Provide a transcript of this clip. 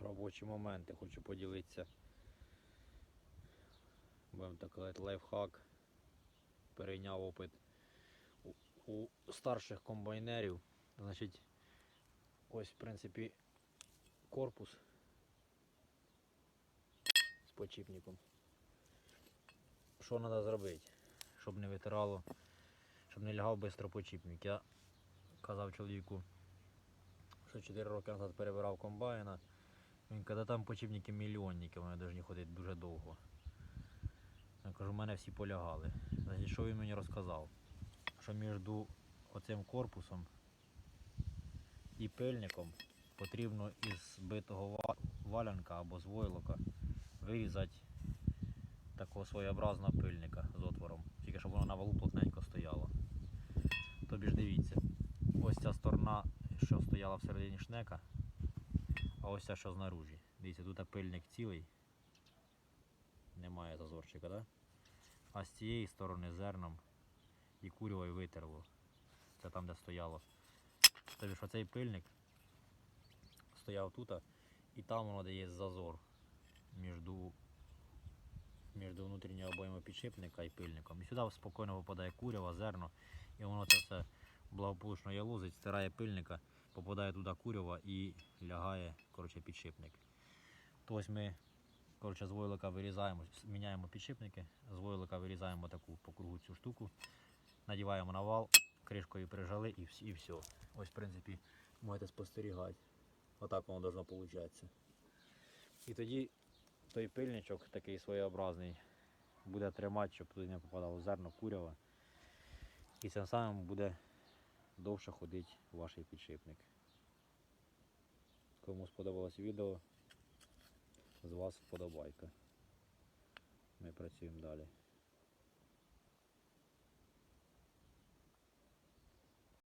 робочі моменти. Хочу поділитися. Будемо так казати, лайфхак. Перейняв опит у, старших комбайнерів. Значить, ось в принципі корпус з почіпником. Що треба зробити, щоб не витирало, щоб не лягав швидко почіпник. Я казав чоловіку, що 4 роки назад перебирав комбайна. Він каже, там почіпники мільйонники, вони повинні ходити дуже довго. Я кажу, у мене всі полягали. Значить, що він мені розказав? Що між оцим корпусом і пильником потрібно із битого валянка або з войлока вирізати такого своєобразного пильника з отвором. Тільки щоб воно на валу плотненько стояло. Тобі ж дивіться, ось ця сторона, що стояла всередині шнека, а ось ця, що знаружі. Дивіться, тут пильник цілий. Немає зазорчика, да? А з цієї сторони зерном і курявою витерло. Це там, де стояло. Тобто ж оцей пильник стояв тут, і там воно де є зазор між, між внутрішньою обоймою підшипника і пильником. І сюди спокійно випадає курява, зерно, і воно це все благополучно ялузить, стирає пильника, попадає туди курява і лягає коротше, підшипник. То ось ми коротше, з войлика вирізаємо, міняємо підшипники, з войлика вирізаємо таку по кругу цю штуку, надіваємо на вал, кришкою прижали і, і все. Ось, в принципі, можете спостерігати. Отак воно должно получатися. І тоді той пильничок такий своєобразний буде тримати, щоб туди не попадало зерно, курява. І цим самим буде довше ходить ваш підшипник. Кому сподобалось відео, з вас вподобайка. Ми працюємо далі.